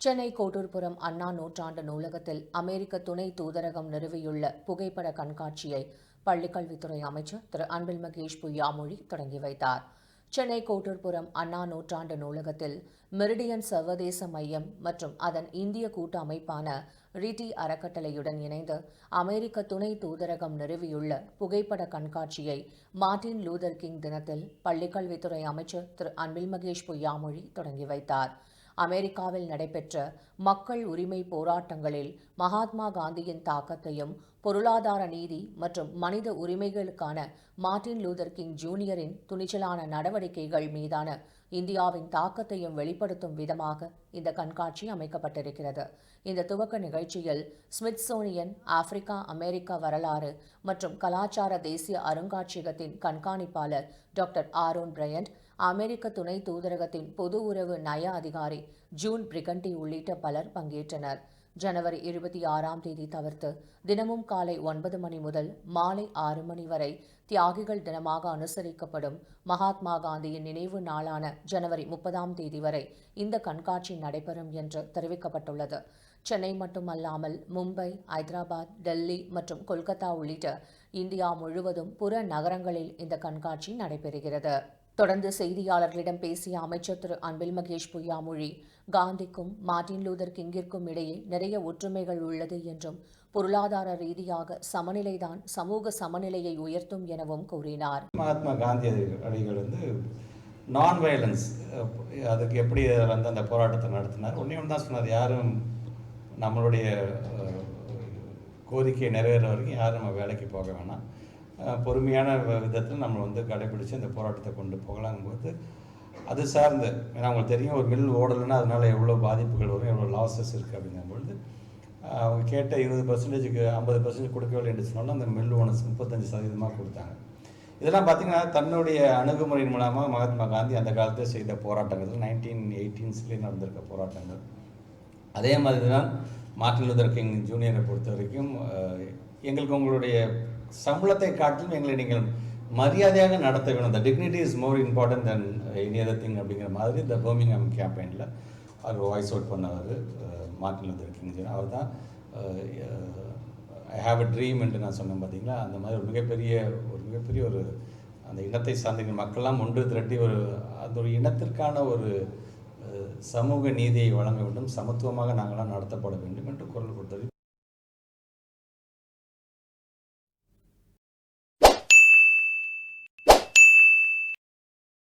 சென்னை கோட்டூர்புரம் அண்ணா நூற்றாண்டு நூலகத்தில் அமெரிக்க துணை தூதரகம் நிறுவியுள்ள புகைப்பட கண்காட்சியை பள்ளிக்கல்வித்துறை அமைச்சர் திரு அன்பில் மகேஷ் பொய்யாமொழி தொடங்கி வைத்தார். சென்னை கோட்டூர்புரம் அண்ணா நூற்றாண்டு நூலகத்தில் மெரிடியன் சர்வதேச மையம் மற்றும் அதன் இந்திய கூட்டமைப்பான ரிட்டி ரிடி அறக்கட்டளையுடன் இணைந்து அமெரிக்க துணை தூதரகம் நிறுவியுள்ள புகைப்பட கண்காட்சியை மார்ட்டின் லூதர் கிங் தினத்தில் பள்ளிக்கல்வித்துறை அமைச்சர் திரு அன்பில் மகேஷ் பொய்யாமொழி தொடங்கி வைத்தார். அமெரிக்காவில் நடைபெற்ற மக்கள் உரிமை போராட்டங்களில் மகாத்மா காந்தியின் தாக்கத்தையும் பொருளாதார நீதி மற்றும் மனித உரிமைகளுக்கான மார்ட்டின் லூதர் கிங் ஜூனியரின் துணிச்சலான நடவடிக்கைகள் மீதான இந்தியாவின் தாக்கத்தையும் வெளிப்படுத்தும் விதமாக இந்த கண்காட்சி அமைக்கப்பட்டிருக்கிறது. இந்த துவக்க நிகழ்ச்சியில் ஸ்மித்சோனியன் ஆப்பிரிக்கா அமெரிக்கா வரலாறு மற்றும் கலாச்சார தேசிய அருங்காட்சியகத்தின் கண்காணிப்பாளர் டாக்டர் ஆரோன் பிரையண்ட் அமெரிக்க துணை தூதரகத்தின் பொது உறவு நய அதிகாரி ஜூன் பிரிகண்டி உள்ளிட்ட பலர் பங்கேற்றனர். ஜனவரி இருபத்தி ஆறாம் தேதி தவிர்த்து தினமும் காலை ஒன்பது மணி முதல் மாலை ஆறு மணி வரை தியாகிகள் தினமாக அனுசரிக்கப்படும் மகாத்மா காந்தியின் நினைவு நாளான ஜனவரி முப்பதாம் தேதி வரை இந்த கண்காட்சி நடைபெறும் என்று தெரிவிக்கப்பட்டுள்ளது. சென்னை மட்டுமல்லாமல் மும்பை ஐதராபாத் டெல்லி மற்றும் கொல்கத்தா உள்ளிட்ட இந்தியா முழுவதும் புற நகரங்களில் இந்த கண்காட்சி நடைபெறுகிறது. தொடர்ந்து செய்தியாளர்களிடம் பேசிய அமைச்சர் திரு அன்பில் மகேஷ் பொய்யாமொழி காந்திக்கும் மார்டின் லூதர் கிங்கிற்கும் இடையே நிறைய ஒற்றுமைகள் உள்ளது என்றும் பொருளாதார ரீதியாக சமநிலைதான் சமூக சமநிலையை உயர்த்தும் எனவும் கூறினார். மகாத்மா காந்தி அடிகள் வந்து நான் வயலன்ஸ் அதுக்கு எப்படி வந்து அந்த போராட்டத்தை நடத்தினார்? ஒன்றே ஒன்று தான் சொன்னார். யாரும் நம்மளுடைய அஹ், கோரிக்கையை நிறைவேற வரைக்கும் யாரும் நம்ம வேலைக்கு போக வேணாம். பொறுமையான விதத்தில் நம்ம வந்து கடைபிடித்து அந்த போராட்டத்தை கொண்டு போகலாங்கும்போது அது சார்ந்து ஏன்னா உங்களுக்கு தெரியும் ஒரு மில் ஓடலைன்னா அதனால் எவ்வளோ பாதிப்புகள் வரும் எவ்வளோ லாஸஸ் இருக்குது அப்படிங்கும்பொழுது அவங்க கேட்ட இருபது பர்சன்டேஜுக்கு ஐம்பது பர்சன்டேஜ் கொடுக்கவில்லை என்று சொன்னாலும் அந்த மில் ஓனர்ஸ் முப்பத்தஞ்சு சதவீதமாக கொடுத்தாங்க. இதெல்லாம் பார்த்தீங்கன்னா தன்னுடைய அணுகுமுறையின் மூலமாக மகாத்மா காந்தி அந்த காலத்தில் செய்த போராட்டங்கள் நைன்டீன் எயிட்டீன்ஸ்லேயே நடந்திருக்க போராட்டங்கள். அதே மாதிரி தான் மார்ட்டின் லூதர் கிங் ஜூனியரை பொறுத்த வரைக்கும் எங்களுக்கு உங்களுடைய சம்பளத்தை காட்டிலும் எங்களை நீங்கள் மரியாதையாக நடத்த வேணும் the dignity is more important than any other thing அப்படிங்கிற மாதிரி இந்த பர்மிங்ஹாம் கேம்பெயினில் அவர் வாய்ஸ் அவுட் பண்ணவர் மார்ட்டின் லூதர் கிங் ஜூனியர் அவர் தான் ஐ ஹாவ் அ ட்ரீம் என்று நான் சொன்னேன் பார்த்தீங்களா? அந்த மாதிரி ஒரு மிகப்பெரிய ஒரு மிகப்பெரிய ஒரு அந்த இனத்தை சார்ந்த மக்கள்லாம் ஒன்று திரட்டி ஒரு அந்த ஒரு இனத்திற்கான ஒரு சமூக நீதியை வழங்க வேண்டும் சமத்துவமாக நாங்களாம் நடத்தப்பட வேண்டும் என்று குரல் கொடுத்தது.